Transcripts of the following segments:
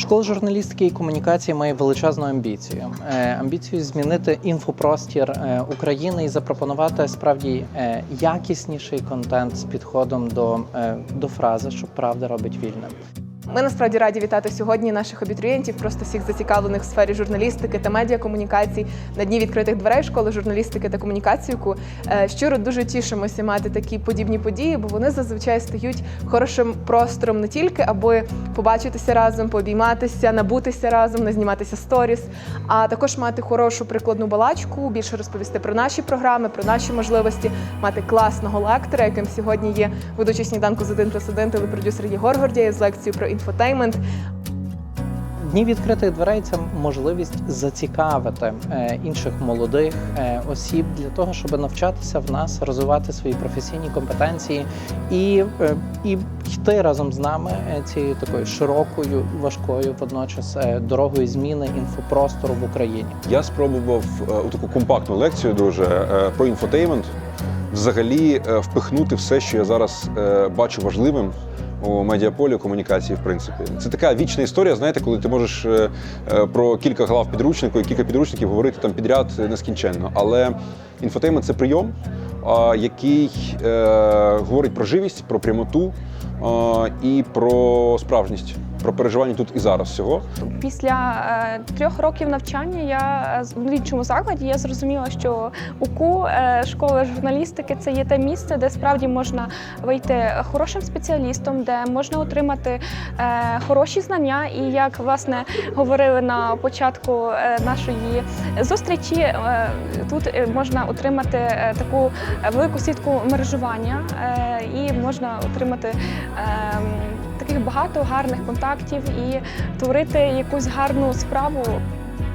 Школа журналістики і комунікації має величезну амбіцію. Е, Амбіцію змінити інфопростір е, України і запропонувати справді е, якісніший контент з підходом до, до фрази, що правда робить вільним. Ми насправді раді вітати сьогодні наших абітурієнтів, просто всіх зацікавлених в сфері журналістики та медіакомунікацій на дні відкритих дверей школи журналістики та комунікаційку. Е, Щиро дуже тішимося мати такі подібні події, бо вони зазвичай стають хорошим простором не тільки аби побачитися разом, пообійматися, набутися разом, назніматися сторіс, а також мати хорошу прикладну балачку, більше розповісти про наші програми, про наші можливості, мати класного лектора, яким сьогодні є ведучий сніданку з 1 плюс 1 телепродюсер Єгор Гордєєв з лекцією про інфотеймент. Дні відкритих дверей це можливість зацікавити е, інших молодих е, осіб для того, щоб навчатися в нас, розвивати свої професійні компетенції і, е, і йти разом з нами цією такою широкою, важкою водночас дорогою зміни інфопростору в Україні. Я спробував у таку компактну лекцію, друже, е, про інфотеймент, взагалі впихнути все, що я зараз бачу важливим у медіаполі комунікації, в принципі. Це така вічна історія, знаєте, коли ти можеш е, е, про кілька глав підручнику і кілька підручників говорити там підряд нескінченно. Але інфотеймент це прийом, який е, говорить про живість, про прямоту е, і про справжність, про переживання тут і зараз всього. Після е, трьох років навчання я е, в іншому закладі я зрозуміла, що УКУ е, школа журналістики це є те місце, де справді можна вийти хорошим спеціалістом, де можна отримати е, хороші знання. І як власне говорили на початку е, нашої зустрічі, е, тут е, можна отримати е, таку велику сітку мережування е, і можна отримати. ем, Таких багато гарних контактів і творити якусь гарну справу.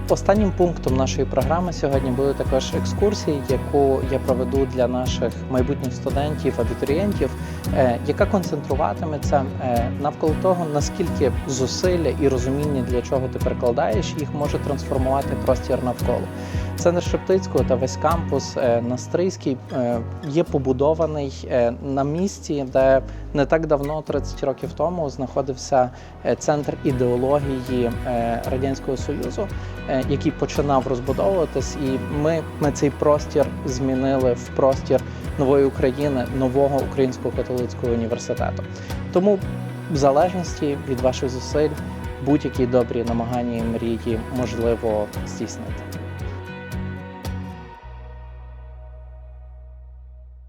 Останнім пунктом нашої програми сьогодні буде також екскурсія, яку я проведу для наших майбутніх студентів, абітурієнтів, е, яка концентруватиметься е, навколо того, наскільки зусилля і розуміння, для чого ти перекладаєш, їх може трансформувати простір навколо. Центр Шептицького та весь кампус е, на Стрийській е, є побудований на місці, де не так давно, 30 років тому, знаходився центр ідеології Радянського Союзу, який починав розбудовуватись, і ми, ми цей простір змінили в простір нової України, нового українського католицького університету. Тому, в залежності від ваших зусиль, будь-які добрі намагання і мрії можливо здійснити.